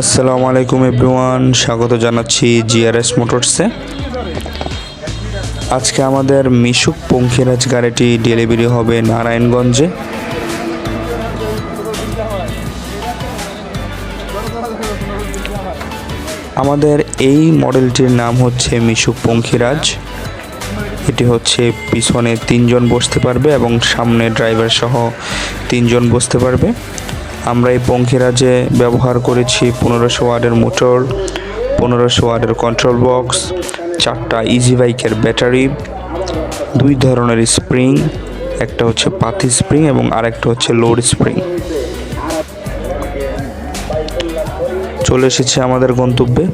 আসসালামু আলাইকুম এভরিওয়ান, স্বাগত জানাচ্ছি জিআরএস মোটরসে। আজকে আমাদের মিশুক পঙ্খিরাজ গাড়িটি ডেলিভারি হবে নারায়ণগঞ্জে। আমাদের এই মডেলটির নাম হচ্ছে মিশুক পঙ্খিরাজ। এটি হচ্ছে পিছনে তিনজন বসতে পারবে এবং সামনে ড্রাইভার সহ তিনজন বসতে পারবে। আমরা এই পঙ্খিরাজে ব্যবহার করেছি পনেরোশো ওয়ার্ডের মোটর, পনেরোশো ওয়ার্ডের কন্ট্রোল বক্স চারটা ইজি বাইকের ব্যাটারি দুই ধরনের স্প্রিং একটা হচ্ছে পাতি স্প্রিং এবং আরেকটা হচ্ছে লোড স্প্রিং চলে এসেছে আমাদের গন্তব্যে।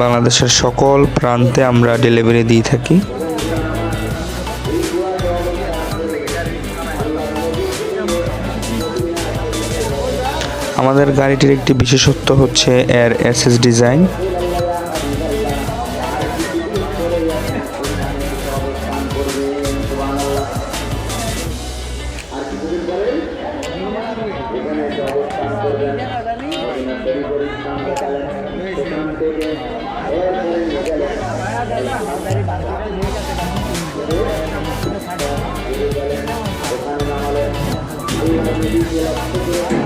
বাংলাদেশের সকল প্রান্তে আমরা ডেলিভারি দিয়ে থাকি। আমাদের গাড়িটির একটি বিশেষত্ব হচ্ছে এর এসএস ডিজাইন। আর Thank you.